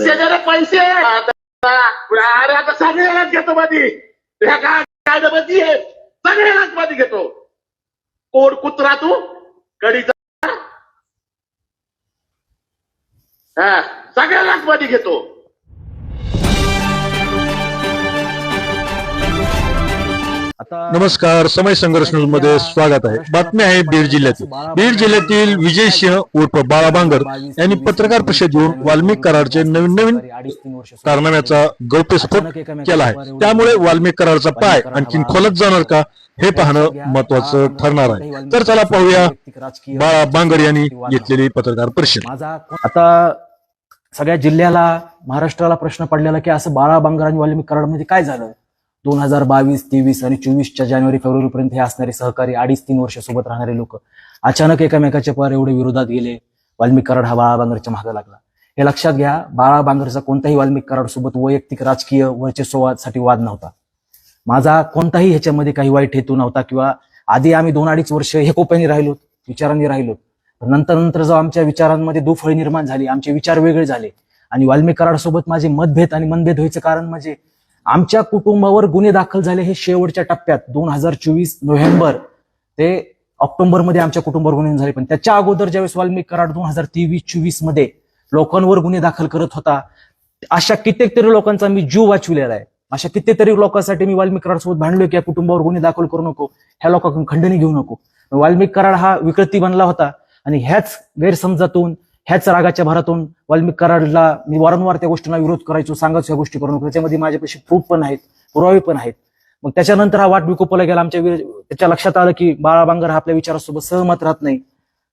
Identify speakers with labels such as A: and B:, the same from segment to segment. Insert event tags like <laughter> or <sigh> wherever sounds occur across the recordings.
A: शेजारी पैसे अरे आता सगळ्यालाच घेतो मध्ये ह्या काय मधी आहे? सगळ्यालाच मधी घेतो. कोण कुत्रा तू? कडीचा हा सगळ्यालाच मधी घेतो.
B: आता
C: नमस्कार समय संघर्ष न्यूजमध्ये स्वागत आहे. बातमी आहे बीड जिल्ह्यातील बीड जिल्ह्यातील विजय सिंह उर्फ बाळा बांगर यांनी पत्रकार परिषद घेऊन वाल्मिक करारचे नवीन नवीन कारनाम्याचा गौप्यस्फोट केला आहे. त्यामुळे वाल्मिक करारचा पाय आणखीन खोलत जाणार का हे पाहणं महत्वाचं ठरणार आहे. तर चला पाहूया बाळा बांगर यांनी घेतलेली पत्रकार परिषद.
B: आता सगळ्या जिल्ह्याला महाराष्ट्राला प्रश्न पडलेला की असं बाळा बांगर आणि वाल्मिक कराडमध्ये काय झालं? दोन हजार बावीस तेवीस आणि चोवीसच्या जानेवारी फेब्रुवारी पर्यंत हे असणारे सहकारी अडीच तीन वर्ष सोबत राहणारे लोक अचानक एकामेकाच्या पार एवढे विरोधात गेले. वाल्मिक कराड हा बाळा बांगरच्या मागे लागला. हे लक्षात घ्या बाळा बांगरचा कोणताही वाल्मिक कराड सोबत वैयक्तिक राजकीय वर्चस्ववादसाठी वाद नव्हता. माझा कोणताही ह्याच्यामध्ये काही वाईट हेतू नव्हता किंवा आधी आम्ही दोन अडीच वर्ष हे कोप्याने राहिलो विचारांनी राहिलो नंतर नंतर जेव्हा आमच्या विचारांमध्ये दुफळी निर्माण झाली आमचे विचार वेगळे झाले. आणि वाल्मिक कराड सोबत माझे मतभेद आणि मनभेद व्हायचं कारण म्हणजे आमच्या कुटुंबावर गुन्हे दाखल झाले हे शेवटच्या टप्प्यात दोन हजार चोवीस नोव्हेंबर ते ऑक्टोबरमध्ये आमच्या कुटुंबावर गुन्हे झाले. पण त्याच्या अगोदर ज्यावेळेस वाल्मिक कराड दोन हजार तेवीस चोवीसमध्ये लोकांवर गुन्हे दाखल करत होता अशा कित्येक तरी लोकांचा मी जीव वाचविलेला आहे. अशा कितीतरी लोकांसाठी मी वाल्मिक कराड सोबत की या कुटुंबावर गुन्हे दाखल करू नको ह्या लोकांकडून खंडणी घेऊ नको. वाल्मिक कराड हा विकृती बनला होता आणि ह्याच गैरसमजातून ह्याच रागाच्या भरातून वाल्मिक कराडला मी वारंवार त्या गोष्टींना विरोध करायचो सांगायचो या गोष्टी करून. त्याच्यामध्ये माझ्यापाशी प्रूफ पण आहेत पुरावे पण आहेत. मग त्याच्यानंतर हा वाट विकोपाला गेला. आमच्या त्याच्या लक्षात आलं की बाळा बांगर हा आपल्या विचारासोबत सहमत राहत नाही.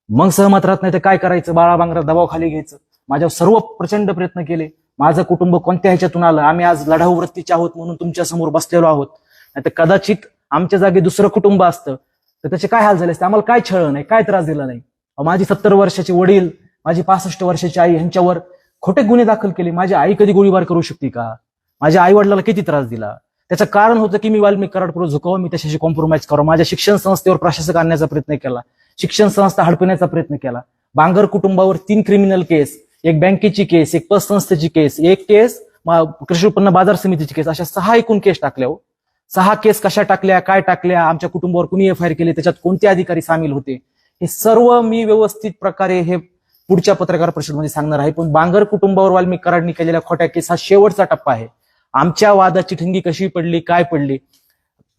B: मग सहमत राहत नाही तर काय करायचं? बाळा बांगरा दबावखाली घ्यायचं. माझ्यावर सर्व प्रचंड प्रयत्न केले. माझं कुटुंब कोणत्या ह्याच्यातून आलं? आम्ही आज लढाऊ वृत्तीचे आहोत म्हणून तुमच्यासमोर बसलेलो आहोत. नाही तर कदाचित आमच्या जागी दुसरं कुटुंब असतं. तर त्याचे काय हाल झाले असते? आम्हाला काय छळ नाही? काय त्रास दिला नाही? माझी सत्तर वर्षाचे वडील माझी पासष्ट वर्षाची आई यांच्यावर खोटे गुन्हे दाखल केले. माझी आई कधी गोळीबार करू शकते का? माझ्या आई वडिलाला किती त्रास दिला? त्याचं कारण होतं की मी वाल्मिक कराडपुढे झुकावं मी त्याच्याशी कॉम्प्रोमाइज करावं. माझ्या शिक्षण संस्थेवर प्रशासक आणण्याचा प्रयत्न केला. शिक्षण संस्था हडपण्याचा प्रयत्न केला. बांगर कुटुंबावर तीन क्रिमिनल केस एक बँकेची केस एक पतसंस्थेची केस एक केस कृषी उत्पन्न बाजार समितीची केस अशा सहा एकूण केस टाकल्या हो. सहा केस कशा टाकल्या काय टाकल्या आमच्या कुटुंबावर कुणी एफ आय आर केली त्याच्यात कोणते अधिकारी सामील होते? हे सर्व मी व्यवस्थित प्रकारे हे पुढच्या पत्रकार परिषदमध्ये सांगणार आहे. पण बांगर कुटुंबावर वाल्मिक कराडनी केलेल्या खोट्या केस हा शेवटचा टप्पा आहे. आमच्या वादाची ठिंगी कशी पडली काय पडली?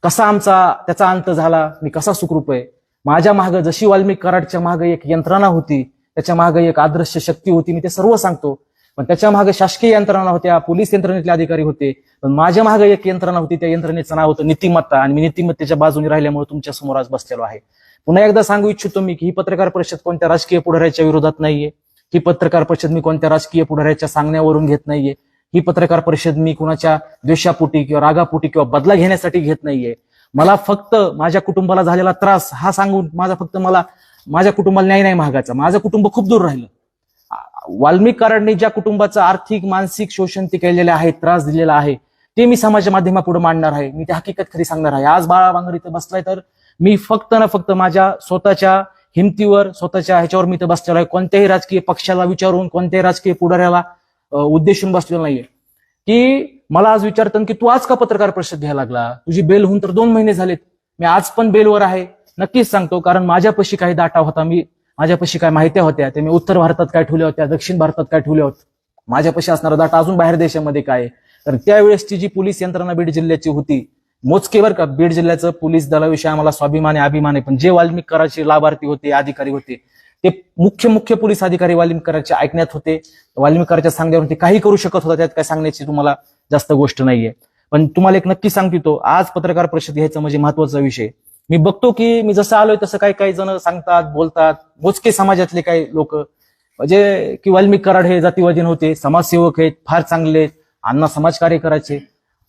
B: कसा आमचा त्याचा अंत झाला? मी कसा सुखरूप आहे? माझ्या मागं जशी वाल्मिक कराडच्या मागं एक यंत्रणा होती त्याच्यामागे एक आदर्श शक्ती होती मी ते सर्व सांगतो. पण त्याच्यामागे शासकीय यंत्रणा होत्या पोलीस यंत्रणेतले अधिकारी होते. पण माझ्या मागे एक यंत्रणा होती त्या यंत्रणेचं नाव होतं नीतिमत्ता. आणि मी नीतिमत्तेच्या बाजूने राहिल्यामुळे तुमच्यासमोर आज बसलेलो आहे. पुन्हा एकदा सांगू इच्छितो मी की ही पत्रकार परिषद कोणत्या राजकीय पुढाऱ्याच्या विरोधात नाहीये. ही पत्रकार परिषद मी कोणत्या राजकीय पुढाऱ्याच्या सांगण्यावरून घेत नाहीये. ही पत्रकार परिषद मी कुणाच्या द्वेषापोटी किंवा रागापोटी किंवा बदला घेण्यासाठी घेत नाहीये. मला फक्त माझ्या कुटुंबाला झालेला त्रास हा सांगून माझा फक्त मला माझ्या कुटुंबाला न्याय नाही महागाचा माझं कुटुंब खूप दूर राहिलं. वाल्मिक ज्या कुटुंबाचं आर्थिक मानसिक शोषण ते केलेले आहे त्रास दिलेला आहे ते मी समाज माध्यमापुढे मांडणार आहे. मी ते हकीकत खरी सांगणार आहे. आज बाळा बांगर इथं बसलाय तर मी फक्त ना फक्त माझ्या स्वतःच्या हिमतीवर स्वतःच्या ह्याच्यावर मी तर बसलेलो आहे. कोणत्याही राजकीय पक्षाला विचारून कोणत्याही राजकीय पुढाऱ्याला उद्देशून बसलेलो नाहीये. की मला आज विचारतात की तू आज का पत्रकार परिषद घ्यायला लागला? तुझी बेल होऊन तर दोन महिने झालेत. मी आज पण बेलवर आहे. नक्कीच सांगतो कारण माझ्यापाशी काही डाटा होता. मी माझ्यापाशी काय माहित्या होत्या. ते मी उत्तर भारतात काय ठेवल्या होत्या दक्षिण भारतात काय ठेवल्या होत्या. माझ्यापाशी असणारा डाटा अजून बाहेर देशामध्ये काय आहे. तर त्यावेळेसची जी पोलीस यंत्रणा बीड जिल्ह्याची होती मोजके बर का बीड जिल्ह्याचं पोलीस दलाविषयी आम्हाला स्वाभिमान आहे अभिमान आहे पण जे वाल्मिक कराचे लाभार्थी होते अधिकारी होते ते मुख्य मुख्य पोलीस अधिकारी वाल्मिक कराचे ऐकण्यात होते. वाल्मिक कराच्या सांगण्यावर ते काही करू शकत होता त्यात काय सांगण्याची तुम्हाला जास्त गोष्ट नाहीये. पण तुम्हाला एक नक्की सांगतो आज पत्रकार परिषद घ्यायचा म्हणजे महत्त्वाचा विषय. मी बघतो की मी जसं आलोय तसं काही काही जण सांगतात बोलतात मोजके समाजातले काही लोक. म्हणजे की वाल्मिक कराड हे जातीवादी नव्हते समाजसेवक आहेत फार चांगले आहेत अण्णा समाजकार्य करायचे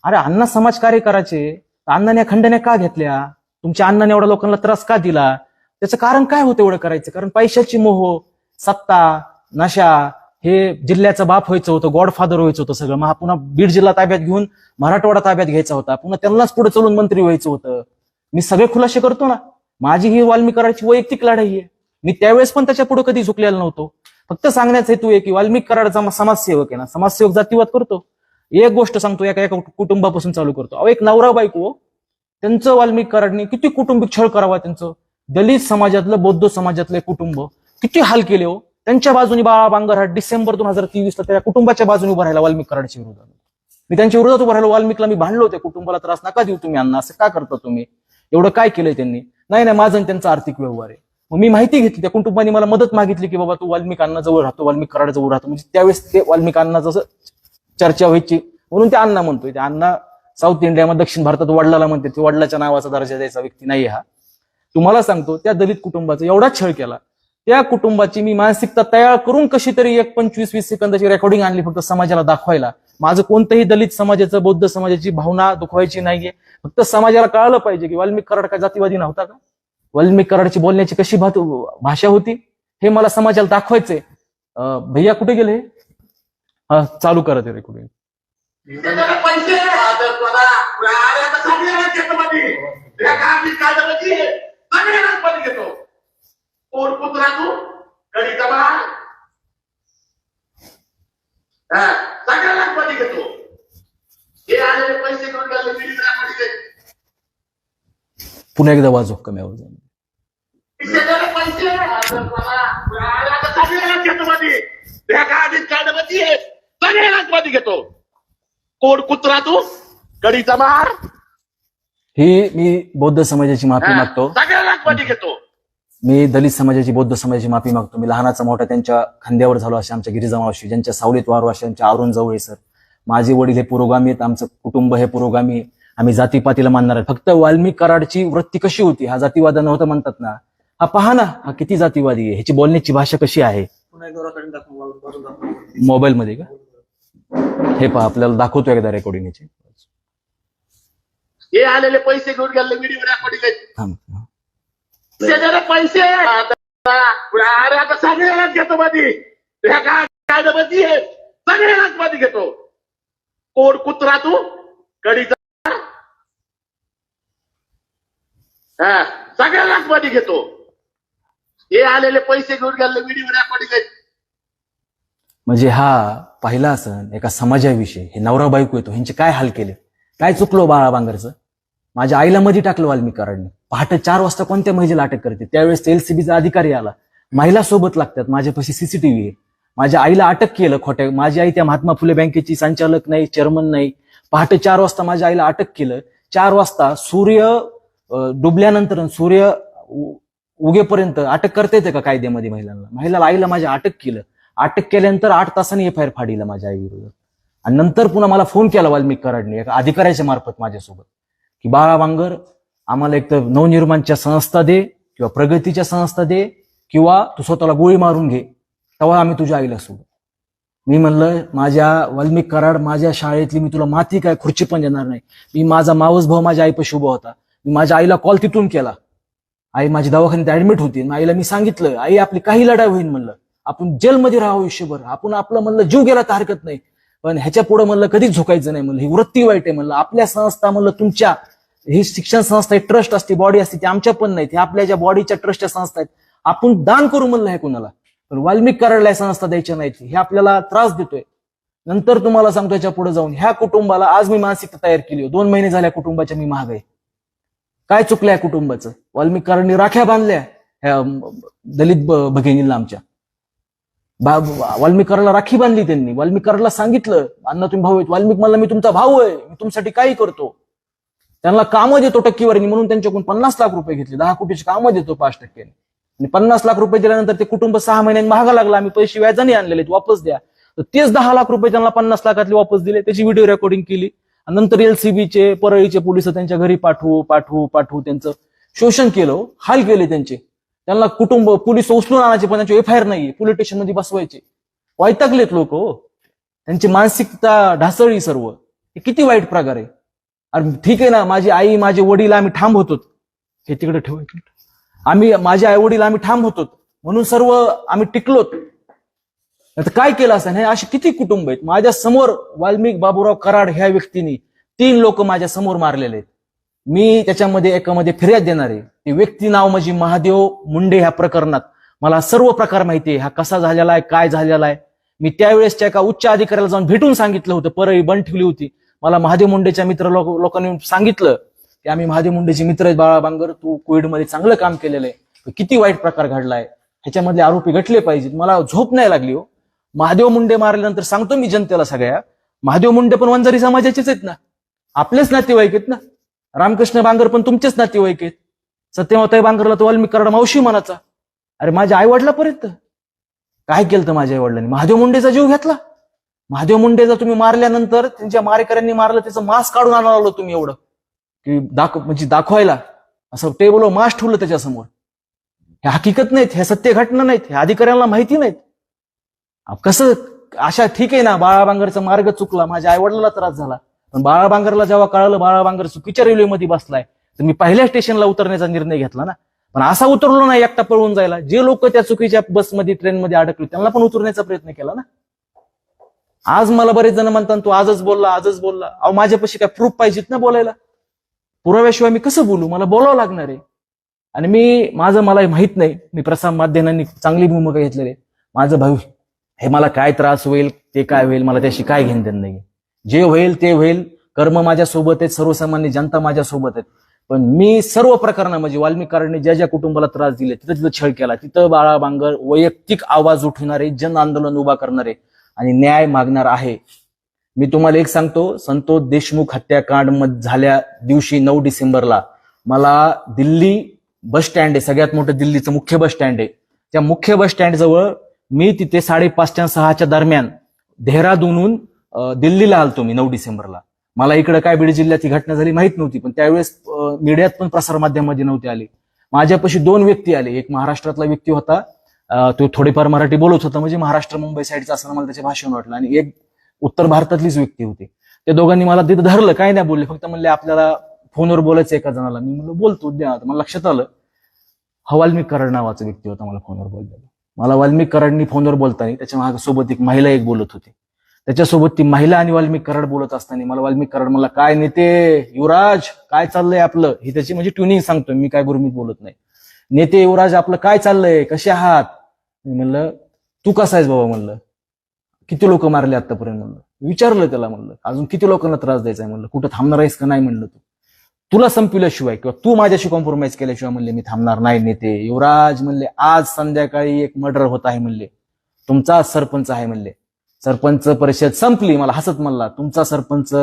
B: अरे अण्णा समाजकार्य करायचे. तर अण्णाने खंडण्या का घेतल्या? तुमच्या अण्णाने एवढ्या लोकांना त्रास का दिला? त्याचं कारण काय होतं एवढं करायचं? कारण पैशाची मोह सत्ता नशा हे जिल्ह्याचं बाप व्हायचं होतं गॉडफादर व्हायचं होतं सगळं. मग पुन्हा बीड जिल्हा ताब्यात घेऊन मराठवाडा ताब्यात घ्यायचा होता. पुन्हा त्यांनाच पुढे चलून मंत्री व्हायचं होतं. मी सगळे खुलासे करतो ना. माझी ही वाल्मिकराची वैयक्तिक लढाई आहे. मी त्यावेळेस पण त्याच्या पुढे कधी झुकलेला नव्हतो. फक्त सांगण्याचा हेतू आहे की वाल्मिक कराडचा समाजसेवक आहे ना. समाजसेवक जातीवाद करतो. एक गोष्ट सांगतो एका एका कुटुंबापासून चालू करतो. अहो एक नवरा बायको हो. त्यांचं वाल्मिक कराडने किती कुटुंबिक छळ करावा त्यांचं. दलित समाजातलं बौद्ध समाजातलं कुटुंब. किती हाल केले हो. त्यांच्या बाजूने बाळा बांगर हा डिसेंबर दोन हजार तेवीसला त्या कुटुंबाच्या बाजूने उभा राहिला वाल्मिक कराडच्या विरोधात. मी त्यांच्या विरोधात उभा राहिलो वाल्मिकला मी भांडलो त्या कुटुंबाला त्रास नका देऊ तुम्ही अण्णा असं का करता तुम्ही? एवढं काय केलंय त्यांनी? नाही नाही माझं आणि त्यांचा आर्थिक व्यवहार आहे. मग मी माहिती घेतली त्या कुटुंबाने मला मदत मागितली की बाबा तू वाल्मिक अण्णा जवळ राहतो वाल्मिक कराड जवळ राहतो. म्हणजे त्यावेळेस ते वाल्मिक अण्णा जसं चर्चा व्हायची. म्हणून ते अण्णा म्हणतोय. ते अण्णा साऊथ इंडियामध्ये दक्षिण भारतात वडिलाला म्हणते ते वडिलाच्या नावाचा दर्जा द्यायचा व्यक्ती नाही हा. तुम्हाला सांगतो त्या दलित कुटुंबाचा एवढा छळ केला. त्या कुटुंबाची मी मानसिकता तयार करून कशी तरी एक पंचवीस वीस सेकंदाची रेकॉर्डिंग आणली फक्त समाजाला दाखवायला. माझं कोणतंही दलित समाजाचं बौद्ध समाजाची भावना दुखवायची नाहीये. फक्त समाजाला कळालं पाहिजे की वाल्मिक कराड काय जातीवादी नव्हता का? वाल्मिक कराडची बोलण्याची कशी भात- भाषा होती? हे मला समाजाला दाखवायचंय. अं, भैया कुठे गेले? हा चालू करा ते रेकॉर्डिंग
A: पैसे सगळ्यालाच मध्ये घेतो कोण घेतो हे आलेले पैसे करून
B: पुन्हा एकदा वाजव कमी आवाज
A: पैसे सगळ्यालाच घेतो. कोण कुत्रा तू? कडीचा मार.
B: ही मी बौद्ध समाजाची माफी
A: हा,
B: मागतो.
A: मध्ये घेतो.
B: मी दलित समाजाची बौद्ध समाजाची माफी मागतो. मी लहानाचा मोठा त्यांच्या खांद्यावर झालो असे आमच्या गिरिजा मावशी ज्यांच्या सावलीत वारू असे आमच्या अरुण जवळ सर. माझे वडील हे पुरोगामी आहेत आमचं कुटुंब हे पुरोगामी. आम्ही जातीपातीला मानणार आहे फक्त वाल्मिक कराडची वृत्ती कशी होती? हा जातीवाद नव्हतं म्हणतात ना. हा पहा ना हा किती जातीवादी आहे. ह्याची बोलण्याची भाषा कशी आहे? मोबाईल मध्ये का? हे पहा आपल्याला दाखवतो एकदा रेकॉर्डिंग ह्याची
A: हे आलेले पैसे घेऊन गेले व्हिडिओ रेकॉर्डिंग
B: थांब. हा.
A: त्याच्याकडे पैसे आता अरे आता सगळ्यालाच घेतो मध्ये ह्या काय आहे सगळ्यालाच मध्ये घेतो. कोण कुत्रा तू? कडीचा हा सगळ्यालाच मध्ये घेतो. हे आलेले पैसे घेऊन गेले व्हिडिओ रेकॉर्डिंग
B: म्हणजे हा पाहिला असन एका समाजाविषयी. हे नवरा बायको येतो ह्यांचे काय हाल केले? काय चुकलो बाळा बांगरचं? माझ्या आईला मध्ये टाकलं वाल्मिक कराडने. पहाटे चार वाजता कोणत्या महिलेला अटक करते? त्यावेळेस एलसीबीचा अधिकारी आला. महिला सोबत लागतात माझ्यापाशी सीसीटीव्ही आहे. माझ्या आईला अटक केलं खोट्या माझी आई त्या महात्मा फुले बँकेची संचालक नाही चेअरमन नाही. पहाटे चार वाजता माझ्या आईला अटक केलं. चार वाजता सूर्य डुबल्यानंतर सूर्य उगेपर्यंत अटक करता येते का कायद्यामध्ये महिलांना? महिलाला आईला माझ्या अटक केलं. अटक केल्यानंतर आठ तासांनी एफ आय आर फाडीला माझ्या आई आणि नंतर पुन्हा मला फोन केला वाल्मिक कराडने एका अधिकाऱ्याच्या मार्फत माझ्यासोबत की बाळा वांगर आम्हाला एक तर नवनिर्माणच्या संस्था दे किंवा प्रगतीच्या संस्था दे किंवा तू स्वतःला गोळी मारून घे तेव्हा आम्ही तुझ्या आईला सोबत मी म्हणलं माझ्या वाल्मिक कराड माझ्या शाळेतली मी तुला माती काय खुर्ची पण देणार नाही. मी माझा मावस भाऊ माझ्या आईपाशी उभा होता. मी माझ्या आईला कॉल तिथून केला. आई माझी दवाखान्यात ऍडमिट होती. आईला मी सांगितलं आई आपली काही लढाई होईल म्हणलं. आपण जेलमध्ये राहू आयुष्यभर. आपण आपलं म्हणलं जीव गेला तर हरकत नाही. पण ह्याच्या पुढे म्हणलं कधीच झोकायचं नाही म्हणलं. ही वृत्ती वाईट आहे म्हणलं. आपल्या संस्था म्हणलं तुमच्या ही शिक्षण संस्था आहे ट्रस्ट असते बॉडी असते ती आमच्या पण नाहीत हे आपल्या ज्या बॉडीच्या ट्रस्टच्या संस्था आहेत आपण दान करू म्हणलं हे कुणाला? पण वाल्मिक करायला संस्था द्यायच्या नाहीत. हे आपल्याला त्रास देतोय. नंतर तुम्हाला सांगतो याच्यापुढे जाऊन. ह्या कुटुंबाला आज मी मानसिकता तयार केली दोन महिने झाल्या कुटुंबाच्या मी महाग आहे. काय चुकलंय कुटुंबाचं? वाल्मिक कराडनी राख्या बांधल्या. ह्या दलित भगिनीला भगिनींना आमच्या. बा- राखी बांधली त्यांनी. वाल्मिक सांगितलं अण्णा तुम्ही भाऊ आहेत. वाल्मिक मला मी तुमचा भाऊ आहे. मी तुमच्यासाठी काही करतो. त्यांना कामं देतो टक्केवारीने म्हणून त्यांच्याकडून पन्नास लाख रुपये घेतले. दहा कोटीचे कामं देतो पाच टक्क्याने. आणि पन्नास लाख रुपये दिल्यानंतर ते कुटुंब सहा महिन्यांनी महागा लागला. आम्ही पैसे व्याजाने आणलेले वापस द्या. तर तेच दहा लाख रुपये त्यांना पन्नास लाखातले वापस दिले. त्याची व्हिडिओ रेकॉर्डिंग केली. आणि नंतर एलसीबीचे परळीचे पोलीस त्यांच्या घरी पाठवू पाठवू पाठवू त्यांचं शोषण केलं हाल केले त्यांचे. त्यांना कुटुंब पोलीस उचलून आणायचे पण त्यांची एफ आय आर नाही पोलीस स्टेशनमध्ये बसवायचे. वैतागलेत लोक हो. त्यांची मानसिकता ढासळली सर्व. हे किती वाईट प्रकार आहे. अरे ठीक आहे ना माझी आई माझे वडील आम्ही ठाम होतो. हे तिकडे ठेवायचे आम्ही माझे आई वडील आम्ही ठाम होतो. म्हणून सर्व आम्ही टिकलोत. आता काय केलं असं? हे असे किती कुटुंब आहेत? माझ्यासमोर वाल्मिक बाबूराव कराड ह्या व्यक्तीने तीन लोक माझ्यासमोर मारलेले आहेत. मी त्याच्यामध्ये एकामध्ये फिर्याद देणार आहे ते व्यक्ती नाव म्हणजे महादेव मुंडे ह्या प्रकरणात. मला सर्व प्रकार माहिती आहे हा कसा झालेला आहे काय झालेला आहे. मी त्यावेळेसच्या एका उच्च अधिकाऱ्याला जाऊन भेटून सांगितलं होतं परळी बंद ठेवली होती. मला महादेव मुंडेच्या मित्र लोक लोकांनी सांगितलं की आम्ही महादेव मुंडेचे मित्र आहेत बाळा बांगर तू कोविडमध्ये चांगलं काम केलेलं आहे. किती वाईट प्रकार घडलाय. ह्याच्यामधले आरोपी घटले पाहिजेत. मला झोप नाही लागली हो. महादेव मुंडे मारल्यानंतर सांगतो मी जनतेला सगळ्या महादेव मुंडे पण वंजारी समाजाचेच आहेत ना. आपलेच नातेवाईक आहेत ना. रामकृष्ण बांगर पण तुमचेच नातेवाईक आहेत. सत्यमाताई बांगरला तो वाल्मिक कराड मावशी मनाचा अरे माझ्या आई वडिलापर्यंत काय केलं तर माझ्या आई वडिलांनी महादेव मुंडेचा जीव घेतला? महादेव मुंडेचा तुम्ही मारल्यानंतर त्यांच्या मारेकऱ्यांनी मारलं त्याचं मास्क काढून आणायला लागलो तुम्ही एवढं. की दाखव म्हणजे दाखवायला. असं टेबलवर मास्क ठेवलं त्याच्यासमोर. हे हकीकत नाहीत हे सत्य घटना नाहीत हे अधिकाऱ्यांना माहिती नाहीत. कसं अशा ठीक आहे ना बाळा बांगरचा मार्ग चुकला माझ्या आई वडिलांना त्रास झाला. पण बाळाबांगरला जेव्हा कळालं बाळाबांगर चुकीच्या रेल्वेमध्ये बसलाय तर मी पहिल्या स्टेशनला उतरण्याचा निर्णय घेतला ना. पण असा उतरलो नाही एकटा पळून जायला. जे लोक त्या चुकीच्या बसमध्ये ट्रेनमध्ये अडकले त्यांना पण उतरण्याचा प्रयत्न केला ना. आज मला बरेच जण म्हणतात तू आजच बोलला आजच बोलला. अहो माझ्यापाशी काय प्रूफ पाहिजेत ना बोलायला? पुराव्याशिवाय मी कसं बोलू? मला बोलावं लागणार आहे. आणि मी माझं मला माहीत नाही. मी प्रसार माध्यमांनी चांगली भूमिका घेतलेली आहे. माझं भाऊ हे मला काय त्रास होईल ते काय होईल मला त्याशी काय घेणं देणं नाही जे होईल ते होईल. कर्म माझ्यासोबत आहेत सर्वसामान्य जनता माझ्यासोबत आहेत. पण मी सर्व प्रकरणामध्ये म्हणजे कराडने ज्या ज्या कुटुंबाला त्रास दिले तिथं तिथं छळ केला. तिथं बाळा बांगर वैयक्तिक आवाज उठवणारे जन आंदोलन उभा करणारे आणि न्याय मागणार आहे. मी तुम्हाला एक सांगतो संतोष देशमुख हत्याकांड झाल्या दिवशी नऊ डिसेंबरला मला दिल्ली बस स्टँड आहे सगळ्यात मोठं दिल्लीचं मुख्य बस स्टँड आहे. त्या मुख्य बस स्टँड जवळ मी तिथे साडेपाचच्या सहाच्या दरम्यान देहरादूनहून दिल्लीला आलो मी नऊ डिसेंबरला. मला इकडे काय बीड जिल्ह्यात ही घटना झाली माहीत नव्हती पण त्यावेळेस मीडियात पण प्रसारमाध्यमामध्ये नव्हते आले. माझ्यापाशी दोन व्यक्ती आले एक महाराष्ट्रातला व्यक्ती होता तो थोडीफार मराठी बोलत होता म्हणजे महाराष्ट्र मुंबई साईडचा असं मला त्याचे भाषण वाटलं. आणि एक उत्तर भारतातलीच व्यक्ती होती. त्या दोघांनी मला तिथं धरलं काय नाही बोलले फक्त म्हणले आपल्याला फोनवर बोलायचं एका जणाला. मी म्हणलं बोलतो द्या आता. मला लक्षात आलं हा वाल्मिक कराड नावाचा व्यक्ती होता मला फोनवर बोललेला. मला वाल्मिक कराडनी फोनवर बोलताना त्याच्यामागे सोबत एक महिला एक बोलत होती. त्याच्यासोबत ती महिला आणि वाल्मिक कराड बोलत असताना मला वाल्मिक कराड मला काय नेते युवराज काय चाललंय आपलं? ही त्याची म्हणजे ट्युनिंग सांगतोय मी काय गुरुमीत बोलत नाही. नेते युवराज आपलं काय चाललंय? कसे आहात? मी म्हणलं तू कसा आहेस बाबा? म्हणलं किती लोक मारले आतापर्यंत म्हणलं विचारलं त्याला म्हणलं अजून किती लोकांना त्रास द्यायचा आहे? म्हणलं कुठं थांबणार आहेस का नाही? म्हणलं तू. तुला संपविल्याशिवाय किंवा तू माझ्याशी कॉम्प्रोमाइज केल्याशिवाय म्हणले मी थांबणार नाही नेते. युवराज म्हणले आज संध्याकाळी एक मर्डर होत आहे म्हणले तुमचा सरपंच आहे म्हणले सरपंच परिषद संपली. मला हसत म्हणला तुमचा सरपंच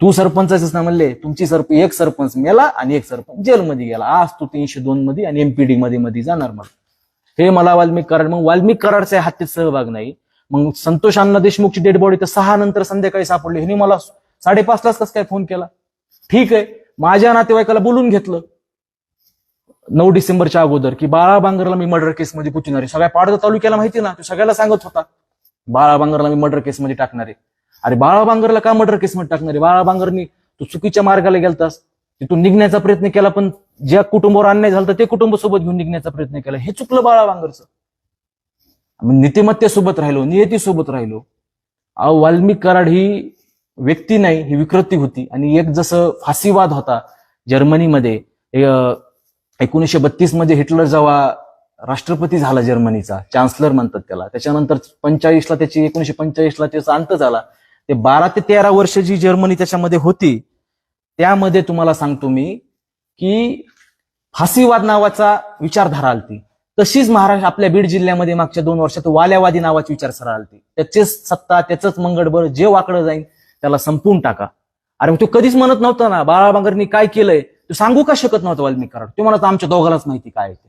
B: तू सरपंच ना म्हणले. तुमची सरप एक सरपंच मेला आणि एक सरपंच जेलमध्ये गेला. आज तू तीनशे दोन मध्ये आणि एमपीडी मध्ये मध्ये जाणार मग हे मला वाल्मिक कराड मग वाल्मिक कराडचा हत्येत सहभाग नाही. मग संतोष अण्णा देशमुखची डेड बॉडी तर सहा नंतर संध्याकाळी सापडली. ह्यानी मला साडेपाच लाच कसं काय फोन केला? ठीक आहे. माझ्या नातेवाईकाला बोलून घेतलं. नऊ डिसेंबरच्या अगोदर की बाळा बांगरला मी मर्डर केसमध्ये पुचणार आहे. सगळ्या पाडदा तालुक्याला माहिती ना? तो सगळ्याला सांगत होता. बाळा बांगरला मी मर्डर केसमध्ये टाकणार आहे. अरे बाळा बांगरला का मर्डर केसमध्ये टाकणार आहे? बाळा बांगरनी तू चुकीच्या मार्गाला गेलतास तिथून निघण्याचा प्रयत्न केला पण ज्या कुटुंबावर अन्याय झाला ते कुटुंब सोबत घेऊन निघण्याचा प्रयत्न केला. हे चुकलं बाळा बांगरचं आम्ही नीतिमत्तेसोबत राहिलो नियतीसोबत राहिलो. अहो वाल्मिक कराड ही व्यक्ती नाही ही विकृती होती. आणि एक जसं फासीवाद होता जर्मनीमध्ये एकोणीसशे बत्तीसमध्ये हिटलर जेव्हा राष्ट्रपती झाला जर्मनीचा चान्सलर म्हणतात त्याला. त्याच्यानंतर पंचाळीसला त्याची एकोणीशे पंचाळीसला त्याचा अंत झाला. ते बारा ते तेरा वर्ष जी जर्मनी त्याच्यामध्ये होती त्यामध्ये तुम्हाला सांगतो मी की फासीवाद नावाचा विचारधारा आलती. तशीच महाराष्ट्र आपल्या बीड जिल्ह्यामध्ये मागच्या दोन वर्षात वाल्यावादी नावाची विचारधारा आलती. त्याचेच सत्ता त्याचंच मंगळबर जे वाकडं जाईल त्याला संपवून टाका. अरे मग तो कधीच म्हणत नव्हता ना बाळाबांगरनी काय केलंय तो सांगू का शकत नव्हता वाल्मिक कराड तो म्हणत आमच्या दोघांनाच माहिती काय आहे ते.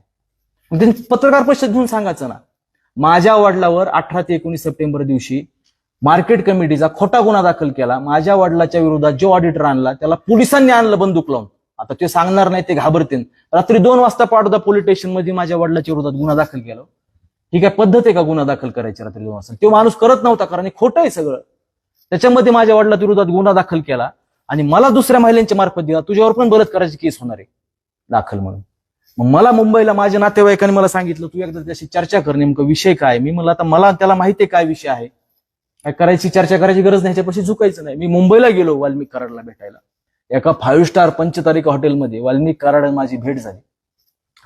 B: पत्रकार परिषद घेऊन सांगायचं ना. माझ्या वडिलावर अठरा ते एकोणीस सप्टेंबर दिवशी मार्केट कमिटीचा खोटा गुन्हा दाखल केला. माझ्या वडिलाच्या विरोधात जो ऑडिटर आणला त्याला पोलिसांनी आणलं बंदूक लावून. आता ते सांगणार नाही ते घाबरतील. रात्री दोन वाजता पाठवता पोलीस स्टेशनमध्ये माझ्या वडिलाच्या विरोधात गुन्हा दाखल केला. ही काय पद्धत आहे का गुन्हा दाखल करायची रात्री दोन वाजता? तो माणूस करत नव्हता कारण खोटं आहे सगळं. त्याच्यामध्ये माझ्या वडिलाच्या विरोधात गुन्हा दाखल केला. आणि मला दुसऱ्या महिलांच्या मार्फत दिला. तुझ्यावर पण बलात्काराची केस होणार आहे. दाखल म्हणून. मग मला मुंबईला माझ्या नातेवाईकांनी मला सांगितलं तू एकदा त्याशी चर्चा कर नेमकं विषय काय मी म्हणलं आता मला त्याला माहिती आहे काय विषय आहे. काय करायची चर्चा करायची गरज नाही ह्याच्यापाशी झुकायचं नाही. मी मुंबईला गेलो वाल्मिक कराडला भेटायला. एका फाईव्ह स्टार पंचतारिका हॉटेलमध्ये वाल्मिक कराड माझी भेट झाली.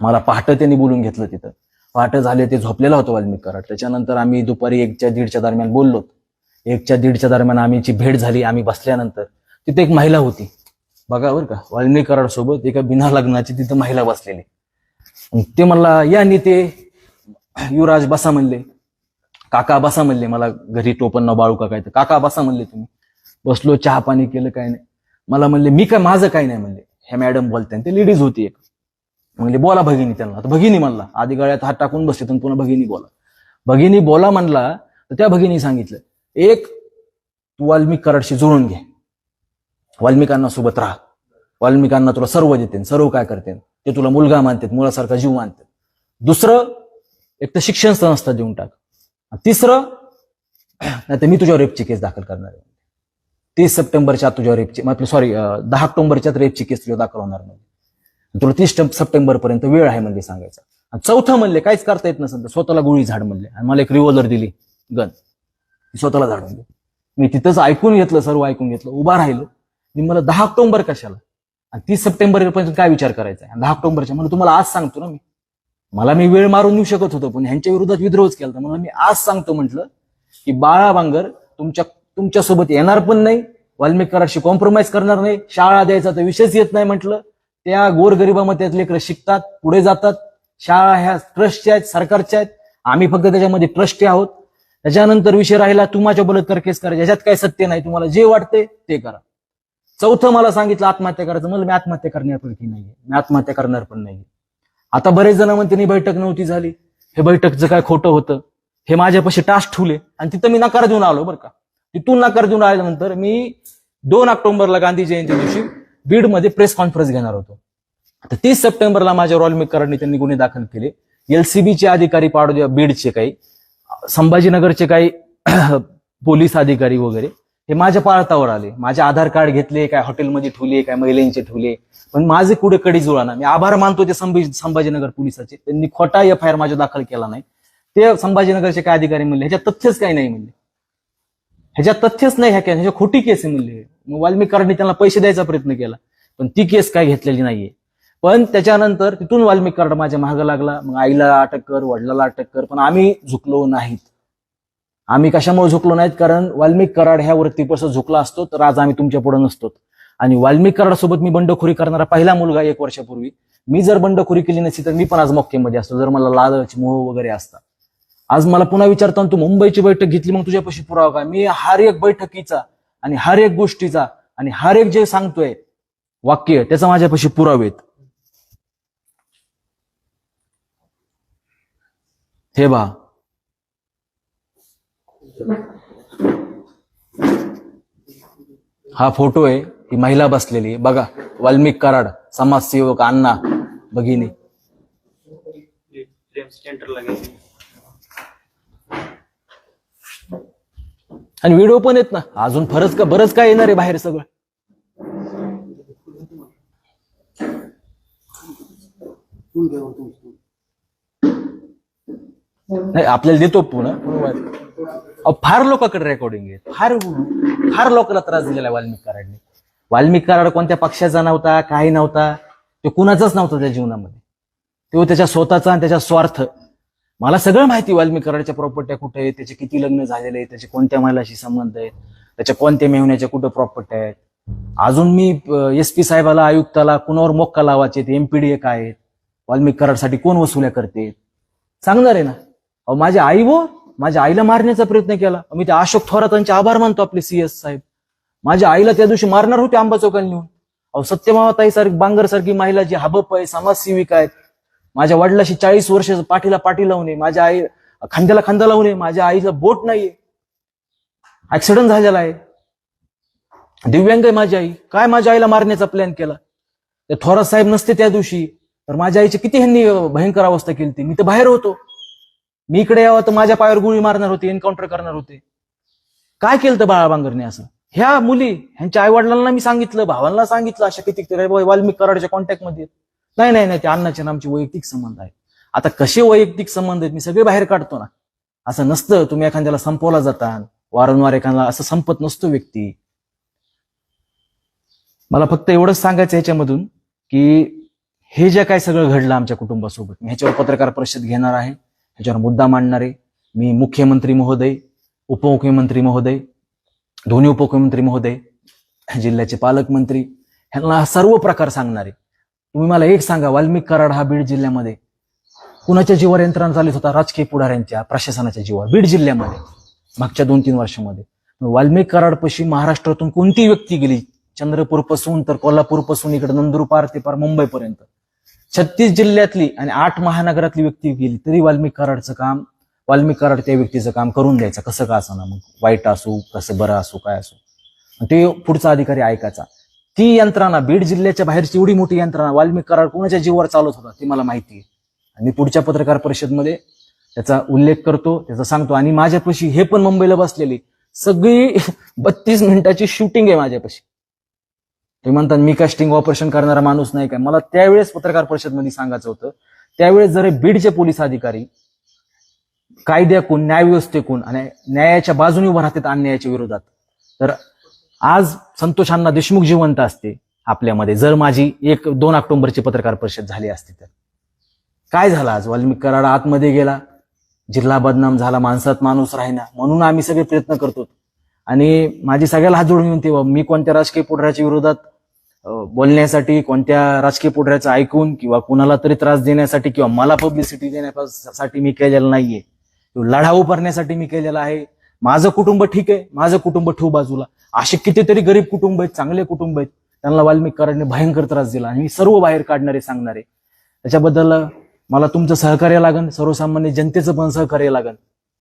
B: मला पहाटं त्यांनी बोलून घेतलं तिथं. पहाटं झाले ते झोपलेला होतो वाल्मिक कराड. त्याच्यानंतर आम्ही दुपारी एकच्या दीडच्या दरम्यान बोललो एकच्या दीडच्या दरम्यान आम्हीची भेट झाली आम्ही बसल्यानंतर. तिथे एक महिला होती. बघा बरं का वाल्मिक कराड सोबत एका बिना लग्नाची तिथं महिला बसलेली. ते म्हणला या नेते. युवराज बसा म्हणले. काका बसा म्हणले मला घरी टोपन न बाळू काय तर काका बसा म्हणले तुम्ही. बसलो चहा पाणी केलं काय नाही. मला म्हणले मी काय माझं काय नाही म्हणले. हे मॅडम बोलते ते लेडीज होती एक. म्हणले बोला भगिनी त्यांना. आता भगिनी म्हणला. आधी गळ्यात हात टाकून बसले तर पुन्हा भगिनी बोला. भगिनी बोला म्हणला तर त्या भगिनी सांगितलं एक तू वाल्मिक कराडशी जुळून घे. वाल्मिकांना सोबत राहा. वाल्मिकांना तुला सर्व देते सर्व काय करते. ते तुला मुलगा मानतात मुलासारखा जीव मानतात. दुसरं एक तर शिक्षण संस्था देऊन टाक. तिसरं नाही तर मी तुझ्यावर रेपची केस दाखल करणार आहे. तीस सप्टेंबरच्या तुझ्यावर रेपची सॉरी दहा ऑक्टोबरच्या रेपची केस तुझ्या दाखल होणार म्हणजे तुला तीस सप्टेंबर पर्यंत वेळ आहे म्हणजे सांगायचा. आणि चौथं म्हणले काहीच करता येत नसेल तर स्वतःला गोळी झाड म्हणले. आणि मला एक रिव्हॉल्वर दिली गन स्वतःला झाडून दे. मी तिथंच ऐकून घेतलं सर्व ऐकून घेतलं उभा राहिलो. मी मला दहा ऑक्टोबर कशाला? आणि तीस सप्टेंबर पर्यंत काय विचार करायचा आहे? दहा ऑक्टोबरच्या म्हणून तुम्हाला आज सांगतो ना मी. मला मी वेळ मारून येऊ शकत होतो पण ह्यांच्या विरोधात विद्रोहच केला तर मला मी आज सांगतो म्हटलं की बाळा बांगर तुमच्या तुमच्यासोबत येणार पण नाही वाल्मिकराशी कॉम्प्रोमाइज करणार नाही शाळा द्यायचा तर विषयच येत नाही म्हटलं. त्या गोरगरिबामध्ये लेकरं शिकतात पुढे जातात शाळा ह्या ट्रस्टच्या आहेत सरकारच्या आहेत. आम्ही फक्त त्याच्यामध्ये ट्रस्टी आहोत. त्याच्यानंतर विषय राहिला तुमच्या बलात्कार केस करा याच्यात काही सत्य नाही तुम्हाला जे वाटते ते करा. चौथं मला सांगितलं आत्महत्या करायचं. म्हणलं मी आत्महत्या करण्यापैकी नाहीये. मी आत्महत्या करणार पण नाही आता बरेच जण म्हणते "नाही, बैठक नव्हती झाली. हे बैठकचं काय खोटं होतं? हे माझ्यापाशी टास्क ठेवले आणि तिथं मी नकार देऊन आलो बरं का. तिथून नकार देऊन आल्यानंतर मी दोन ऑक्टोबरला गांधी जयंती दिवशी बीडमध्ये प्रेस कॉन्फरन्स घेणार होतो. आता तीस सप्टेंबरला माझ्या रॉयल कराडने त्यांनी गुन्हे दाखल केले. एलसीबीचे अधिकारी पाडू बीडचे काही संभाजीनगरचे काही <clears throat> पोलीस अधिकारी वगैरे. हे माझ्या पाळतावर आले. माझे आधार कार्ड घेतले काय हॉटेलमध्ये ठेवले काय महिलांचे ठेवले. पण माझे कुठे कडी जुळाना मी आभार मानतो ते संभाजी संभाजीनगर पोलिसाचे. त्यांनी खोटा एफ आय आर माझ्या दाखल केला नाही. ते संभाजीनगरचे काय अधिकारी म्हणले? ह्याच्यात तथ्यच काही नाही म्हणले. ह्याच्यात तथ्यच नाही ह्या ह्याच्या खोटी केस आहे म्हणले. मग वाल्मिक त्यांना पैसे द्यायचा प्रयत्न केला. पण ती केस काय घेतलेली नाहीये. पण त्याच्यानंतर तिथून वाल्मिक कार्ड माझ्या महाग लागला. मग आईला अटक कर वडिलाला अटक कर पण आम्ही झुकलो नाहीत. आम्ही कशामुळे झुकलो नाहीत? कारण वाल्मिक कराड ह्या वृत्तीपासून झुकला असतो तर आज आम्ही तुमच्यापुढे नसतो आणि वाल्मिक कराड सोबत मी बंडखोरी करणारा पहिला मुलगा एक वर्षापूर्वी. मी जर बंडखोरी केली नसती तर मी पण आज मोक्केमध्ये असतो जर मला लालच मोह वगैरे असता आज मला पुन्हा विचारतो तू मुंबईची बैठक घेतली मग तुझ्यापाशी पुरावा काय? मी हर एक बैठकीचा आणि हर एक गोष्टीचा आणि हर एक जे सांगतोय वाक्य त्याचा माझ्यापाशी पुरावेत हे बा हा फोटो आहे ही महिला बसलेली बघा वाल्मिक कराड समाजसेवक अण्णा भगिनी. आणि व्हिडिओ पण येत ना अजून फरच का बरंच काय येणार आहे बाहेर सगळं. नाही आपल्याला देतो पुन्हा फार लोकांकडे रेकॉर्डिंग आहे फार फार लोकांना त्रास दिलेला आहे वाल्मिक कराडने. वाल्मिक कराड कोणत्या पक्षाचा नव्हता काही नव्हता तो कुणाचाच नव्हता त्या जीवनामध्ये. तो त्याच्या स्वतःचा आणि त्याच्या स्वार्थ. मला सगळं माहिती वाल्मिक कराडच्या प्रॉपर्ट्या कुठे आहेत त्याचे किती लग्न झालेले आहेत त्याचे कोणत्या महिलाशी संबंध आहेत त्याच्या कोणत्या मेहण्याच्या कुठं प्रॉपर्ट्या आहेत. अजून मी एस पी साहेबाला आयुक्ताला कुणावर मोक्का लावायचे एमपीडीए काय आहेत वाल्मिक कराडसाठी कोण वसुल्या करते सांगणार आहे ना? अहो माझ्या आई वो माझ्या आईला मारण्याचा प्रयत्न केला. मी त्या अशोक थोरातांचे आभार मानतो आपले सीएस साहेब. माझ्या आईला त्या दिवशी मारणार होते आंबा चौकाला नेऊन. अहो सत्यमावताई सारखी बांगर सारखी महिला जी हबप आहे समाजसेविका आहेत. माझ्या वडिलाशी चाळीस वर्ष पाठीला पाठी लावणे माझ्या आई खांद्याला खांदा लावणे माझ्या आईला बोट नाहीये. ऍक्सिडेंट झालेला आहे. दिव्यांग आहे माझी आई. काय माझ्या आईला मारण्याचा प्लॅन केला? ते थोरात साहेब नसते त्या दिवशी. तर माझ्या आईची किती ह्यांनी भयंकर अवस्था केली ती मी तर बाहेर होतो. मी इकडे यावं तर माझ्या पायावर गोळी मारणार होते एन्काउंटर करणार होते. काय केलं तर बाळा बांगरने असं? ह्या मुली ह्यांच्या आई वडिलांना मी सांगितलं भावांना सांगितलं अशा किती वाल्मिक कराडच्या कॉन्टॅक्टमध्ये नाही नाही नाही ते अण्णाचे आमचे वैयक्तिक संबंध आहेत. आता कसे वैयक्तिक संबंध आहेत मी सगळे बाहेर काढतो ना. असं नसतं तुम्ही एखाद्याला संपवला जाता वारंवार एखाद्याला असं संपत नसतो व्यक्ती. मला फक्त एवढंच सांगायचं ह्याच्यामधून की हे जे काय सगळं घडलं आमच्या कुटुंबासोबत मी ह्याच्यावर पत्रकार परिषद घेणार आहे. ह्याच्यावर मुद्दा मांडणार आहे मी मुख्यमंत्री महोदय उपमुख्यमंत्री महोदय दोन्ही उपमुख्यमंत्री महोदय जिल्ह्याचे पालकमंत्री ह्यांना सर्व प्रकार सांगणार. आहे तुम्ही मला एक सांगा वाल्मिक कराड हा बीड जिल्ह्यामध्ये कुणाच्या जीवावर यंत्रणा चालत होता? राजकीय पुढाऱ्यांच्या प्रशासनाच्या जीवावर बीड जिल्ह्यामध्ये मागच्या दोन तीन वर्षामध्ये वाल्मिक कराडपाशी महाराष्ट्रातून कोणती व्यक्ती गेली? चंद्रपूरपासून तर कोल्हापूरपासून इकडे नंदुरबार ते पार मुंबईपर्यंत. छत्तीस जिल्ह्यातली आणि आठ महानगरातली व्यक्ती गेली तरी वाल्मिक कराडचं काम वाल्मिक कराड त्या व्यक्तीचं काम करून द्यायचं. कसं का असं ना मग? वाईट असू कसं बरं असू काय असू. ते पुढचा अधिकारी ऐकायचा. ती यंत्रणा बीड जिल्ह्याच्या बाहेरची एवढी मोठी यंत्रणा वाल्मिक कराड कोणाच्या जीवावर चालत होता ते मला माहिती आहे. आणि मी पुढच्या पत्रकार परिषदमध्ये त्याचा उल्लेख करतो त्याचा सांगतो आणि माझ्यापाशी हे पण मुंबईला बसलेली. सगळी बत्तीस मिनिटाची शूटिंग आहे माझ्यापाशी. ते म्हणतात मी कास्टिंग ऑपरेशन करणारा माणूस नाही काय? मला त्यावेळेस पत्रकार परिषदमध्ये सांगायचं होतं. त्यावेळेस जर बीडचे पोलीस अधिकारी कायद्याकून न्यायव्यवस्थेकून आणि न्यायाच्या बाजूने उभं राहतात अन्यायाच्या विरोधात तर आज संतोष अण्णा देशमुख जिवंत असते आपल्यामध्ये जर माझी एक दोन ऑक्टोबरची पत्रकार परिषद झाली असती तर. काय झालं आज? वाल्मिक कराड आतमध्ये गेला. जिल्हा बदनाम झाला माणसात माणूस राहिना. म्हणून आम्ही सगळे प्रयत्न करतो आणि माझी सगळ्याला हात जोडून विनंती मी कोणत्या राजकीय पुढाऱ्याच्या विरोधात बोलण्यासाठी कोणत्या राजकीय पुढाऱ्याचं ऐकून किंवा कुणाला तरी त्रास देण्यासाठी किंवा मला पब्लिसिटी देण्यासाठी मी केलेलं नाहीये. लढा उभारण्यासाठी मी केलेला आहे. माझं कुटुंब ठीक आहे. माझं कुटुंब ठेवू बाजूला. असे कितीतरी गरीब कुटुंब आहेत चांगले कुटुंब आहेत. त्यांना वाल्मिक भयंकर त्रास दिला आणि मी सर्व बाहेर काढणारे सांगणारे त्याच्याबद्दल मला तुमचं सहकार्य लागन. सर्वसामान्य जनतेचं पण सहकार्य लागन.